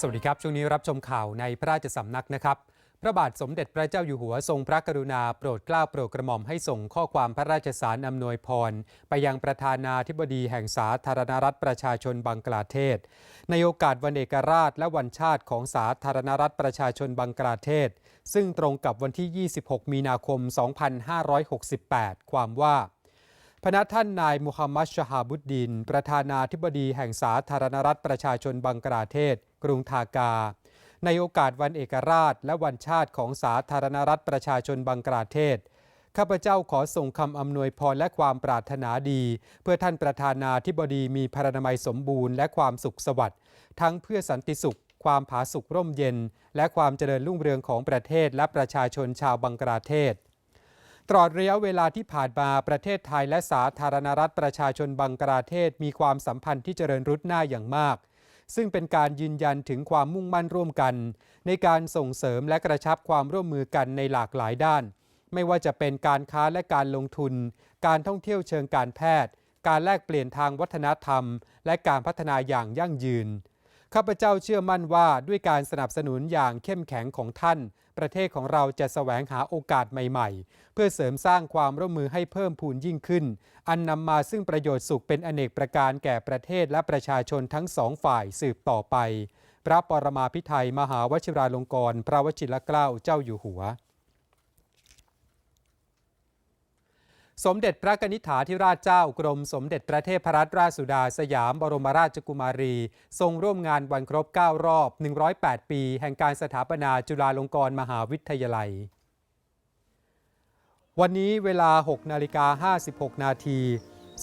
สวัสดีครับ ช่วงนี้รับชมข่าวในพระราชสำนักนะครับ พระบาทสมเด็จพระเจ้าอยู่หัวทรงพระกรุณาโปรดเกล้าโปรดกระหม่อมให้ส่งข้อความพระราชสารอำนวยพร ไปยังประธานาธิบดีแห่งสาธารณรัฐประชาชนบังกลาเทศ ในโอกาสวันเอกราชและวันชาติของสาธารณรัฐประชาชนบังกลาเทศ ซึ่งตรงกับวันที่ 26 มีนาคม 2568 ความว่าพนักท่านนายมูฮัมมัดชฮาบุดดิน ประธานาธิบดีแห่งสาธารณรัฐประชาชนบังกลาเทศ กรุงทากา ในโอกาสวันเอกราชและวันชาติของสาธารณรัฐประชาชนบังกลาเทศ ข้าพเจ้าขอส่งคำอำนวยพรและความปรารถนาดี เพื่อท่านประธานาธิบดีมีพรรณนามัยสมบูรณ์และความสุขสวัสดิ์ทั้งเพื่อสันติสุข ความผาสุกร่มเย็น และความเจริญรุ่งเรืองของประเทศและประชาชนชาวบังกลาเทศตลอดระยะเวลาที่ผ่านมาประเทศไทยและสาธารณรัฐประชาชนบังกลาเทศมีความสัมพันธ์ที่เจริญรุดหน้าอย่างมาก ซึ่งเป็นการยืนยันถึงความมุ่งมั่นร่วมกัน ในการส่งเสริมและกระชับความร่วมมือกันในหลากหลายด้าน ไม่ว่าจะเป็นการค้าและการลงทุน การท่องเที่ยวเชิงการแพทย์ การแลกเปลี่ยนทางวัฒนธรรม และการพัฒนาอย่างยั่งยืน ข้าพเจ้าเชื่อมั่นว่าด้วยการสนับสนุนอย่างเข้มแข็งของท่าน ประเทศของเราจะแสวงหาโอกาสใหม่ ๆ เพื่อเสริมสร้างความร่วมมือให้เพิ่มพูนยิ่งขึ้น อันนำมาซึ่งประโยชน์สุขเป็นอเนกประการแก่ประเทศและประชาชนทั้งสองฝ่ายสืบต่อไป พระปรมาภิไธยมหาวชิราลงกรณ์พระวชิรเกล้าเจ้าอยู่หัว สมเด็จพระกนิษฐาธิราชเจ้ากรมสมเด็จพระเทพรัตนราชสุดาสยามบรมราชกุมารี ทรงร่วมงานวันครบ 9 รอบ 108 ปี แห่งการสถาปนาจุฬาลงกรณ์มหาวิทยาลัย วันนี้เวลา 6 นาฬิกา 56 นาที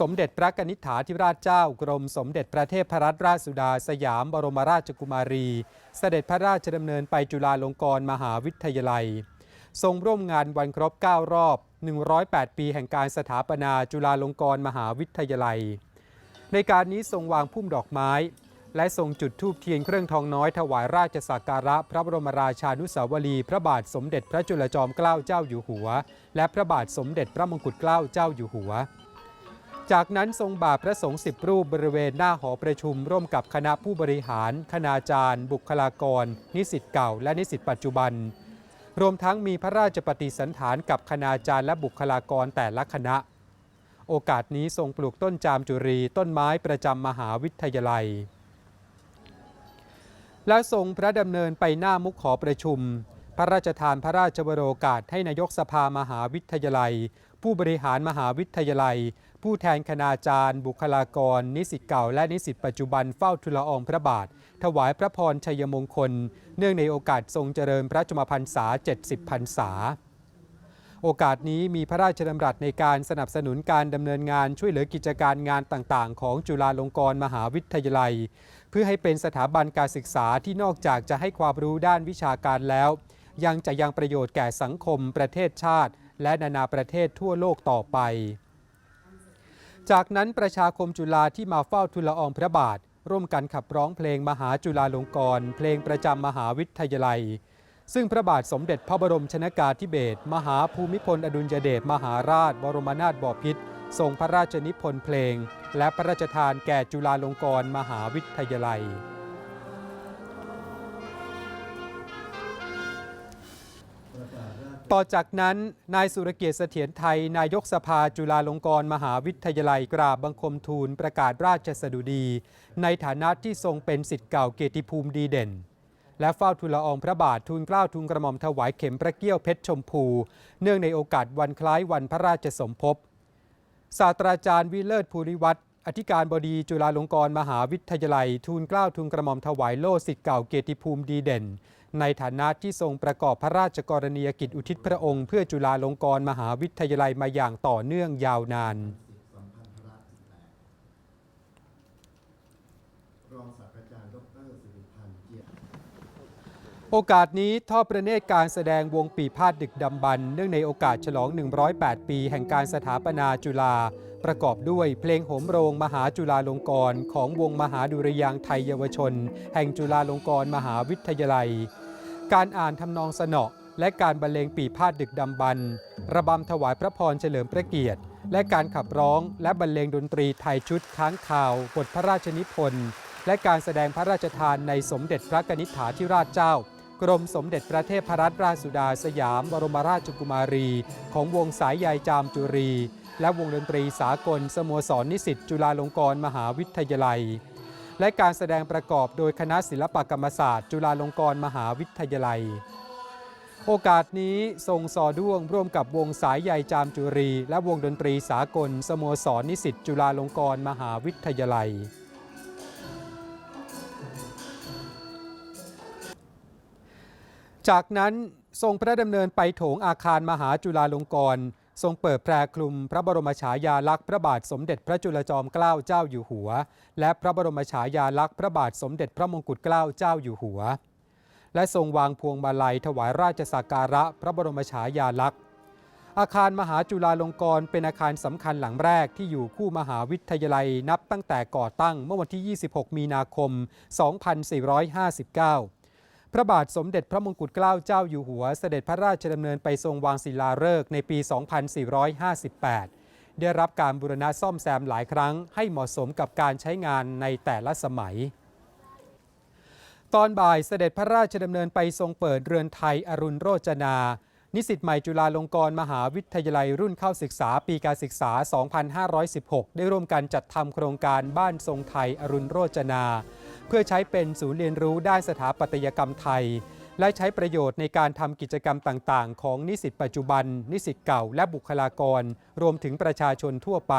สมเด็จพระกนิษฐาธิราชเจ้ากรมสมเด็จพระเทพรัตนราชสุดาสยามบรมราชกุมารี เสด็จพระราชดำเนินไปจุฬาลงกรณ์มหาวิทยาลัย ทรงร่วมงานวันครบ 9 รอบ 108 ปีแห่งการสถาปนาจุฬาลงกรณ์มหาวิทยาลัย ในการนี้ทรงวางพุ่มดอกไม้ และทรงจุดธูปเทียนเครื่องทองน้อยถวายราชสักการะ พระบรมราชานุสาวรีพระบาทสมเด็จพระจุลจอมเกล้าเจ้าอยู่หัว และพระบาทสมเด็จพระมงกุฎเกล้าเจ้าอยู่หัวจากนั้นทรงบาพระสงฆ์สิบรูปบริเวณหน้าหอประชุม ร่วมกับคณะผู้บริหาร คณาจารย์ บุคลากร นิสิตเก่า และนิสิตปัจจุบัน รวมทั้งมีพระราชปฏิสันถานกับคณาจารย์และบุคลากรแต่ละคณะ โอกาสนี้ทรงปลูกต้นจามจุรีต้นไม้ประจำมหาวิทยาลัย และทรงพระดำเนินไปหน้ามุขขอประชุม พระราชทานพระราชวโรกาสให้นายกสภามหาวิทยาลัย ผู้บริหารมหาวิทยาลัย ผู้แทนคณาจารย์ บุคลากร นิสิตเก่า และนิสิตปัจจุบันเฝ้าทุลอองพระบาท ถวายพระพรชัยมงคล เนื่องในโอกาสทรงเจริญพระชมพรรษา 70 พรรษา โอกาสนี้มีพระราชดำรัสในการสนับสนุนการดำเนินงานช่วยเหลือกิจการงานต่างๆ ของจุฬาลงกรณ์มหาวิทยาลัย เพื่อให้เป็นสถาบันการศึกษาที่นอกจากจะให้ความรู้ด้านวิชาการแล้ว ยังจะยังประโยชน์แก่สังคมประเทศชาติ และนานาประเทศทั่วโลกต่อไป จากนั้นประชาคมจุฬาที่มาเฝ้าทุลอองพระบาท ร่วมกันขับร้องเพลงมหาจุฬาลงกรณ์เพลงประจำมหาวิทยาลัย ซึ่งพระบาทสมเด็จพระบรมชนากาธิเบศรมหาภูมิพลอดุลยเดชมหาราช บรมนาถบพิตรทรงพระราชนิพนธ์เพลง และพระราชทานแก่จุฬาลงกรณ์มหาวิทยาลัย ต่อจากนั้น นายสุรเกียรติเสถียรไทย นายกสภาจุฬาลงกรณ์มหาวิทยาลัยกราบบังคมทูลประกาศราชสดุดี ในฐานะที่ทรงเป็นสิทธิ์เก่าเกียรติภูมิดีเด่น และเฝ้าทูลละอองพระบาททูลเกล้าทูลกระหม่อมถวายเข็มพระเกี้ยวเพชรชมพู เนื่องในโอกาสวันคล้ายวันพระราชสมภพศาสตราจารย์วิเลิศภูริวัตรอธิการบดีจุฬาลงกรณ์มหาวิทยาลัย ทูลเกล้าทูลกระหม่อมถวายโล่สิทธิ์เก่าเกียรติภูมิดีเด่น ในฐานะที่ทรงประกอบพระราชกรณียกิจอุทิศพระองค์เพื่อจุฬาลงกรณ์มหาวิทยาลัยมาอย่างต่อเนื่องยาวนานโอกาสนี้ทอดประเนตรการแสดงวงปีพาดดึกดำบรรเนื่องในโอกาสฉลอง 108 ปี แห่งการสถาปนาจุฬา ประกอบด้วยเพลงโหมโรงมหาจุฬาลงกรณ์ของวงมหาดุริยางไทยเยาวชน แห่งจุฬาลงกรณ์มหาวิทยาลัย การอ่านทำนองสนอและการบรรเลงปีพาดดึกดำบรรระบำถวายพระพรเฉลิมพระเกียรติ และการขับร้องและบรรเลงดนตรีไทยชุดค้างข่าวบทพระราชนิพนธ์และการแสดงพระราชทานในสมเด็จพระกนิษฐาธิราชเจ้ากรมสมเด็จพระเทพรัตนราชสุดาสยามบรมราชกุมารี ของวงสายใยจามจุรี และวงดนตรีสากลสโมสรนิสิตจุฬาลงกรณ์มหาวิทยาลัย และการแสดงประกอบโดยคณะศิลปกรรมศาสตร์ จุฬาลงกรณ์มหาวิทยาลัย โอกาสนี้ทรงซอด้วงร่วมกับวงสายใยจามจุรี และวงดนตรีสากลสโมสรนิสิตจุฬาลงกรณ์มหาวิทยาลัยจากนั้นทรงพระดำเนินไปโถงอาคารมหาจุฬาลงกรณ์ ทรงเปิดแพรคลุมพระบรมฉายาลักษณ์พระบาทสมเด็จพระจุลจอมเกล้าเจ้าอยู่หัว และพระบรมฉายาลักษณ์พระบาทสมเด็จพระมงกุฎเกล้าเจ้าอยู่หัว และทรงวางพวงมาลัยถวายราชสักการะพระบรมฉายาลักษณ์อาคารมหาจุฬาลงกรณ์เป็นอาคารสำคัญหลังแรกที่อยู่คู่มหาวิทยาลัยนับตั้งแต่ก่อตั้งเมื่อวันที่ 26 มีนาคม 2459 พระบาทสมเด็จพระมงกุฎเกล้าเจ้าอยู่หัว เสด็จพระราชดำเนินไปทรงวางศิลาฤกษ์ในปี 2458 ได้รับการบูรณะซ่อมแซมหลายครั้ง ให้เหมาะสมกับการใช้งานในแต่ละสมัย ตอนบ่ายเสด็จพระราชดำเนินไปทรงเปิดเรือนไทยอรุณโรจนา นิสิตใหม่จุฬาลงกรณ์มหาวิทยาลัยรุ่นเข้าศึกษาปีการศึกษา 2516 ได้ร่วมกันจัดทำโครงการบ้านทรงไทยอรุณโรจนา เพื่อใช้เป็นศูนย์เรียนรู้ด้านสถาปัตยกรรมไทย และใช้ประโยชน์ในการทำกิจกรรมต่างๆ ของนิสิตปัจจุบัน นิสิตเก่า และบุคลากร รวมถึงประชาชนทั่วไป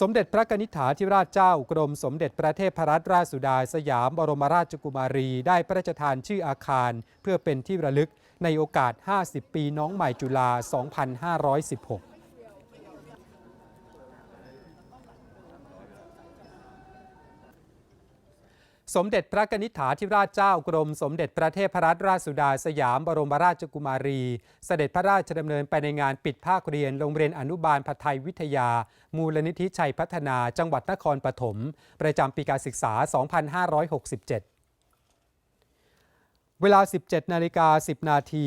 สมเด็จพระกนิษฐาธิราชเจ้ากรมสมเด็จพระเทพรัตนราชสุดาสยามบรมราชกุมารี ได้พระราชทานชื่ออาคาร เพื่อเป็นที่ระลึก ในโอกาส 50 ปีน้องใหม่จุฬา 2516สมเด็จพระกนิษฐาธิราชเจ้ากรม สมเด็จพระเทพรัตนราชสุดาสยามบรมราชกุมารี เสด็จพระราชดำเนินไปในงานปิดภาคเรียน โรงเรียนอนุบาลพัทยวิทยา มูลนิธิชัยพัฒนาจังหวัดนครปฐม ประจำปีการศึกษา 2567 เวลา 17 นาฬิกา 10 นาที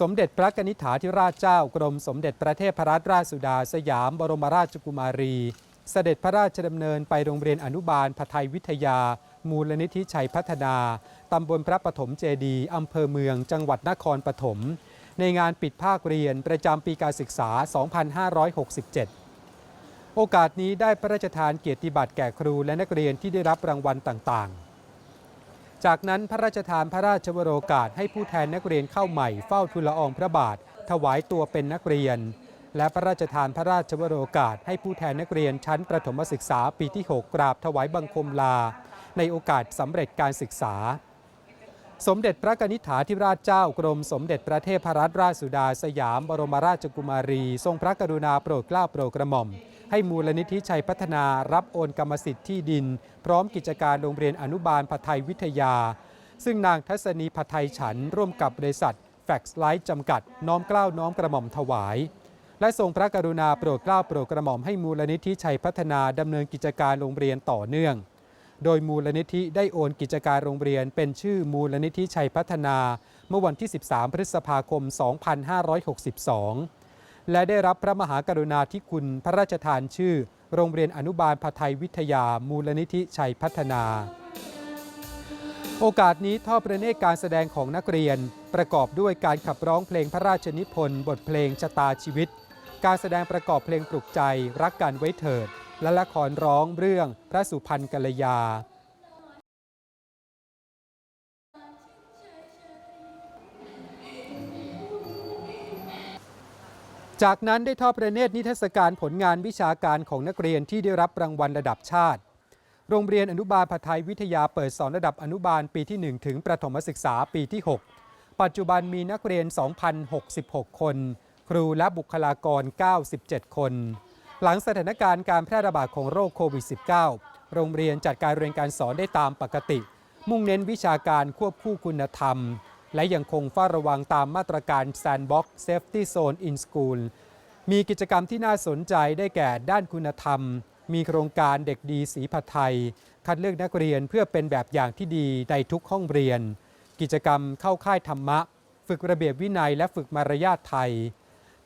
สมเด็จพระกนิษฐาธิราชเจ้ากรมสมเด็จพระเทพรัตนราชสุดาสยามบรมราชกุมารี เสด็จพระราชดำเนินไปโรงเรียนอนุบาลพัทยวิทยา มูลนิธิชัยพัฒนา ตำบลพระปฐมเจดีอำเภอเมือง จังหวัดนครปฐม ในงานปิดภาคเรียนประจำปีการศึกษา 2567โอกาสนี้ได้พระราชทานเกียรติบัตรแก่ครูและนักเรียนที่ได้รับรางวัลต่างๆ จากนั้นพระราชทานพระราชวโรกาสให้ผู้แทนนักเรียนเข้าใหม่เฝ้าทูลละอองพระบาท ถวายตัวเป็นนักเรียน และพระราชทานพระราชวโรกาสให้ผู้แทนนักเรียนชั้นประถมศึกษาปีที่ 6 กราบถวายบังคมลา ในโอกาสสำเร็จการศึกษา สมเด็จพระกนิษฐาธิราชเจ้ากรมสมเด็จพระเทพรัตนราชสุดาสยามบรมราชกุมารี ทรงพระกรุณาโปรดเกล้าโปรดกระหม่อม ให้มูลนิธิชัยพัฒนารับโอนกรรมสิทธิ์ที่ดิน พร้อมกิจการโรงเรียนอนุบาลพัทยวิทยา ซึ่งนางทัศนีพัทยฉัน ร่วมกับบริษัทแฟกซ์ไลท์จำกัด น้อมเกล้าน้อมกระหม่อมถวาย และทรงพระกรุณาโปรดเกล้าโปรดกระหม่อมให้มูลนิธิชัยพัฒนาดำเนินกิจการโรงเรียนต่อเนื่อง โดยมูลนิธิได้โอนกิจการโรงเรียน เป็นชื่อมูลนิธิชัยพัฒนา เมื่อวันที่ 13 พฤษภาคม 2562 และได้รับพระมหากรุณาธิคุณพระราชทานชื่อ โรงเรียนอนุบาลพัทยวิทยามูลนิธิชัยพัฒนา โอกาสนี้ทอดพระเนตรการแสดงของนักเรียน ประกอบด้วยการขับร้องเพลงพระราชนิพนธ์บทเพลงชะตาชีวิต การแสดงประกอบเพลงปลุกใจ รักกันไว้เถิด และละครร้องเรื่องพระสุพรรณกัลยา จากนั้นได้ทอดพระเนตรนิทรรศการผลงานวิชาการของนักเรียนที่ได้รับรางวัลระดับชาติ โรงเรียนอนุบาลพัทยวิทยาเปิดสอนระดับอนุบาลปีที่ 1 ถึงประถมศึกษาปีที่ 6 ปัจจุบันมีนักเรียน 2,066 คน ครูและบุคลากร 97 คน หลังสถานการณ์การแพร่ระบาดของโรคโควิด -19 โรงเรียนจัดการเรียนการสอนได้ตามปกติ มุ่งเน้นวิชาการควบคู่คุณธรรม และยังคงเฝ้าระวังตามมาตรการ Sandbox Safety Zone in School มีกิจกรรมที่น่าสนใจได้แก่ด้านคุณธรรม มีโครงการเด็กดีสีผัดไทย คัดเลือกนักเรียนเพื่อเป็นแบบอย่างที่ดีในทุกห้องเรียน กิจกรรมเข้าค่ายธรรมะ ฝึกระเบียบวินัยและฝึกมารยาทไทย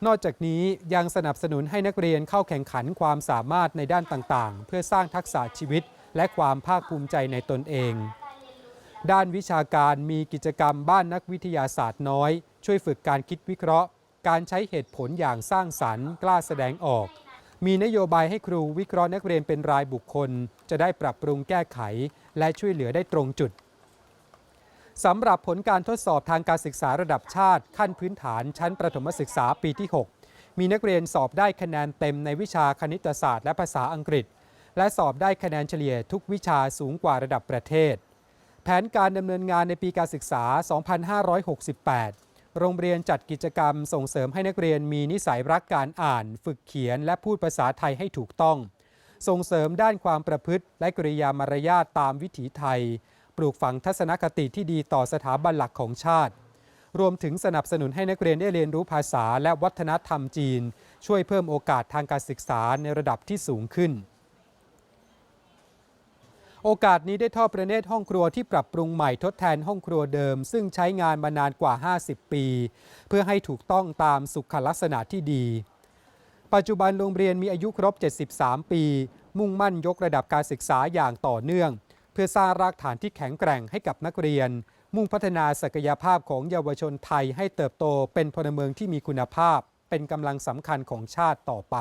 นอกจากนี้ยังสนับสนุนให้นักเรียนเข้าแข่งขันความสามารถในด้านต่างๆ เพื่อสร้างทักษะชีวิต และความภาคภูมิใจในตนเอง ด้านวิชาการมีกิจกรรมบ้านนักวิทยาศาสตร์น้อย ช่วยฝึกการคิดวิเคราะห์ การใช้เหตุผลอย่างสร้างสรรค์ กล้าแสดงออก มีนโยบายให้ครูวิเคราะห์นักเรียนเป็นรายบุคคล จะได้ปรับปรุงแก้ไข และช่วยเหลือได้ตรงจุดสำหรับผลการทดสอบทางการศึกษาระดับชาติ ขั้นพื้นฐานชั้นประถมศึกษาปีที่ 6 มีนักเรียนสอบได้คะแนนเต็มในวิชาคณิตศาสตร์และภาษาอังกฤษ และสอบได้คะแนนเฉลี่ยทุกวิชาสูงกว่าระดับประเทศ แผนการดำเนินงานในปีการศึกษา 2568 โรงเรียนจัดกิจกรรมส่งเสริมให้นักเรียนมีนิสัยรักการอ่าน ฝึกเขียนและพูดภาษาไทยให้ถูกต้อง ส่งเสริมด้านความประพฤติ และกริยามารยาทตามวิถีไทย ปลูกฝังทัศนคติที่ดีต่อสถาบันหลักของชาติ รวมถึงสนับสนุนให้นักเรียนได้เรียนรู้ภาษาและวัฒนธรรมจีน ช่วยเพิ่มโอกาสทางการศึกษาในระดับที่สูงขึ้น โอกาสนี้ได้ทอดประเนตรห้องครัวที่ปรับปรุงใหม่ทดแทนห้องครัวเดิม ซึ่งใช้งานมานานกว่า 50 ปี เพื่อให้ถูกต้องตามสุขลักษณะที่ดี ปัจจุบันโรงเรียนมีอายุครบ 73 ปี มุ่งมั่นยกระดับการศึกษาอย่างต่อเนื่อง เพื่อสร้างรากฐานที่แข็งแกร่งให้กับนักเรียน มุ่งพัฒนาศักยภาพของเยาวชนไทยให้เติบโตเป็นพลเมืองที่มีคุณภาพ เป็นกำลังสำคัญของชาติต่อไป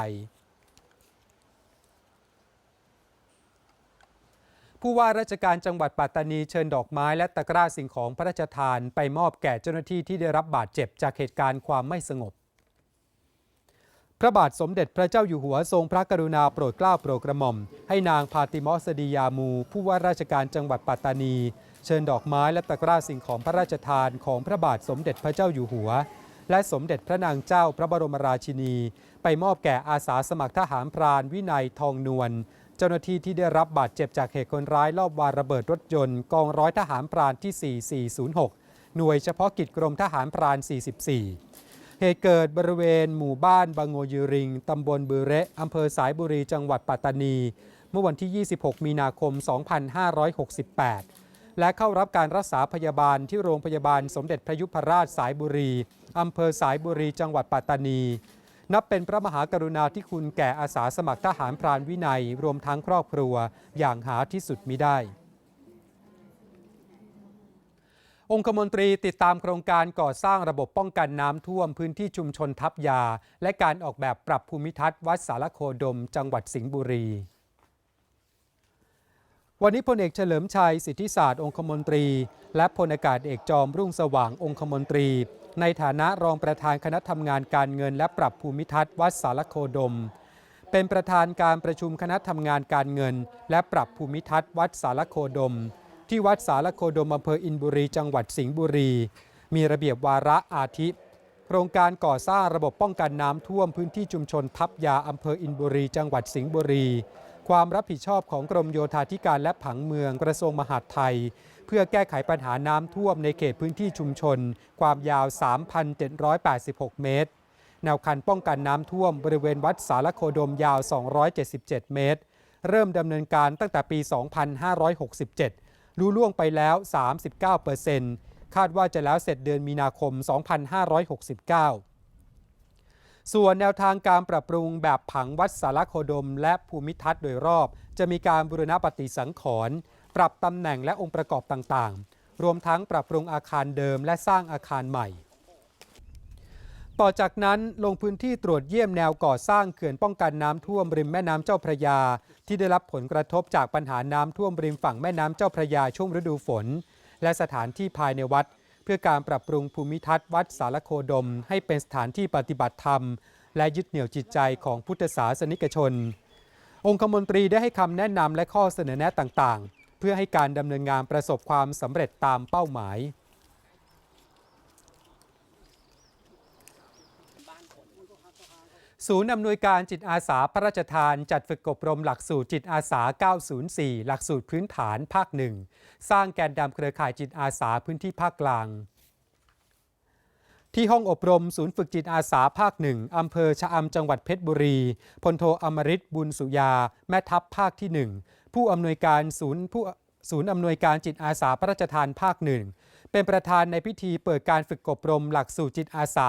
ผู้ว่าราชการจังหวัดปัตตานีเชิญดอกไม้และตะกร้าสิ่งของพระราชทานไปมอบแก่เจ้าหน้าที่ที่ได้รับบาดเจ็บจากเหตุการณ์ความไม่สงบ พระบาทสมเด็จพระเจ้าอยู่หัวทรงพระกรุณาโปรดเกล้าโปรดกระหม่อม ให้นางพาติมอสดียามู ผู้ว่าราชการจังหวัดปัตตานี เชิญดอกไม้และตะกร้าสิ่งของพระราชทานของพระบาทสมเด็จพระเจ้าอยู่หัว และสมเด็จพระนางเจ้าพระบรมราชินี ไปมอบแก่อาสาสมัครทหารพรานวินัยทองนวล เจ้าหน้าที่ที่ได้รับบาดเจ็บจากเหตุคนร้ายลอบวางระเบิดรถยนต์กองร้อยทหารพรานที่ 4406 หน่วยเฉพาะกิจกรมทหารพราน 44 เหตุเกิดบริเวณหมู่บ้านบางโงยูริง ตำบลบือเระอำเภอสายบุรีจังหวัดปัตตานี เมื่อวันที่ 26 มีนาคม 2568 และเข้ารับการรักษาพยาบาลที่โรงพยาบาลสมเด็จพระยุพราชสายบุรีอำเภอสายบุรีจังหวัดปัตตานี นับเป็นพระมหากรุณาธิคุณแก่อาสาสมัครทหารพรานวินัย รวมทั้งครอบครัวอย่างหาที่สุดมิได้ องคมนตรีติดตามโครงการก่อสร้างระบบป้องกันน้ำท่วมพื้นที่ชุมชนทับยา และการออกแบบปรับภูมิทัศน์วัดสารโคดม จังหวัดสิงห์บุรีวันนี้พลเอกเฉลิมชัยสิทธิศาสตร์องคมนตรี และพลอากาศเอกจอมรุ่งสว่างองคมนตรี ในฐานะรองประธานคณะทำงานการเงินและปรับภูมิทัศน์วัดสารโคดม เป็นประธานการประชุมคณะทำงานการเงิน และปรับภูมิทัศน์วัดสารโคดม ที่วัดสารโคดมอำเภออินบุรี จังหวัดสิงห์บุรี มีระเบียบวาระอาทิ โครงการก่อสร้างระบบป้องกันน้ำท่วมพื้นที่ชุมชนทับยาอำเภออินบุรี จังหวัดสิงห์บุรี ความรับผิดชอบของกรมโยธาธิการและผังเมืองกระทรวงมหาดไทย เพื่อแก้ไขปัญหาน้ำท่วมในเขตพื้นที่ชุมชน ความยาว 3,786 เมตร แนวคันป้องกันน้ำท่วมบริเวณวัดสารโคดมยาว 277 เมตร เริ่มดำเนินการตั้งแต่ปี 2567 รู้ล่วงไปแล้ว 39%คาดว่าจะแล้วเสร็จเดือนมีนาคม 2569 ส่วนแนวทางการปรับปรุงแบบผังวัดสารโคดม และภูมิทัศน์โดยรอบ จะมีการบูรณปฏิสังขรณ์ ปรับตำแหน่งและองค์ประกอบต่างๆ รวมทั้งปรับปรุงอาคารเดิมและสร้างอาคารใหม่ ต่อจากนั้นลงพื้นที่ตรวจเยี่ยมแนวก่อสร้างเขื่อนป้องกันน้ำท่วมริมแม่น้ำเจ้าพระยา ที่ได้รับผลกระทบจากปัญหาน้ำท่วมริมฝั่งแม่น้ำเจ้าพระยาช่วงฤดูฝน และสถานที่ภายในวัด เพื่อการปรับปรุงภูมิทัศน์วัดสารโคดม ให้เป็นสถานที่ปฏิบัติธรรม และยึดเหนี่ยวจิตใจของพุทธศาสนิกชน องคมนตรีได้ให้คำแนะนำและข้อเสนอแนะต่างๆ เพื่อให้การดำเนินงานประสบความสำเร็จตามเป้าหมาย ศูนย์อำนวยการจิตอาสาพระราชทาน จัดฝึกอบรมหลักสูตรจิตอาสา 904 หลักสูตรพื้นฐานภาคหนึ่งสร้างแกนดำเครือข่ายจิตอาสาพื้นที่ภาคกลางที่ห้องอบรมศูนย์ฝึกจิตอาสาภาคหนึ่งอำเภอชะอำจังหวัดเพชรบุรี พลโทอมริตบุญสุยา แม่ทัพภาคที่หนึ่ง ผู้อำนวยการศูนย์ผู้ศูนย์อำนวยการจิตอาสาพระราชทานภาคหนึ่งเป็นประธานในพิธีเปิดการฝึกอบรมหลักสูตรจิตอาสา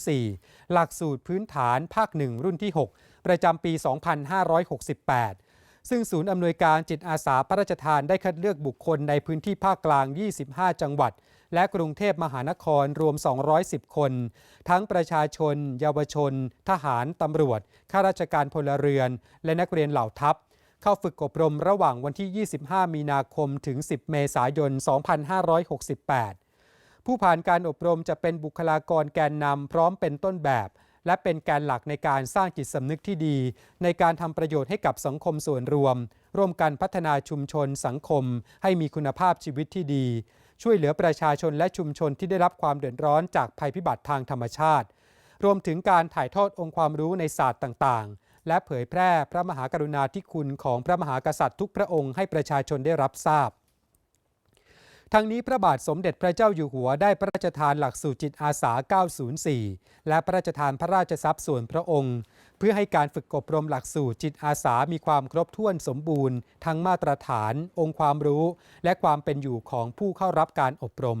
904 หลักสูตรพื้นฐานภาคหนึ่งรุ่นที่ 6 ประจำปี 2568 ซึ่งศูนย์อำนวยการจิตอาสาพระราชทานได้คัดเลือกบุคคลในพื้นที่ภาคกลาง 25 จังหวัด และกรุงเทพมหานครรวม 210 คน ทั้งประชาชน เยาวชน ทหาร ตำรวจ ข้าราชการพลเรือน และนักเรียนเหล่าทัพ เข้าฝึกอบรมระหว่างวันที่ 25 มีนาคมถึง 10 เมษายน 2568 ผู้ผ่านการอบรมจะเป็นบุคลากรแกนนำพร้อมเป็นต้นแบบ และเป็นแกนหลักในการสร้างจิตสำนึกที่ดี ในการทำประโยชน์ให้กับสังคมส่วนรวม ร่วมกันพัฒนาชุมชนสังคม ให้มีคุณภาพชีวิตที่ดี ช่วยเหลือประชาชนและชุมชนที่ได้รับความเดือดร้อนจากภัยพิบัติทางธรรมชาติ รวมถึงการถ่ายทอดองค์ความรู้ในศาสตร์ต่างๆ และเผยแพร่พระมหากรุณาธิคุณของพระมหากษัตริย์ทุกพระองค์ให้ประชาชนได้รับทราบ ทั้งนี้พระบาทสมเด็จพระเจ้าอยู่หัวได้พระราชทานหลักสูตรจิตอาสา 904 และพระราชทานพระราชทรัพย์ส่วนพระองค์ เพื่อให้การฝึกอบรมหลักสูตรจิตอาสามีความครบถ้วนสมบูรณ์ ทั้งมาตรฐาน องค์ความรู้ และความเป็นอยู่ของผู้เข้ารับการอบรม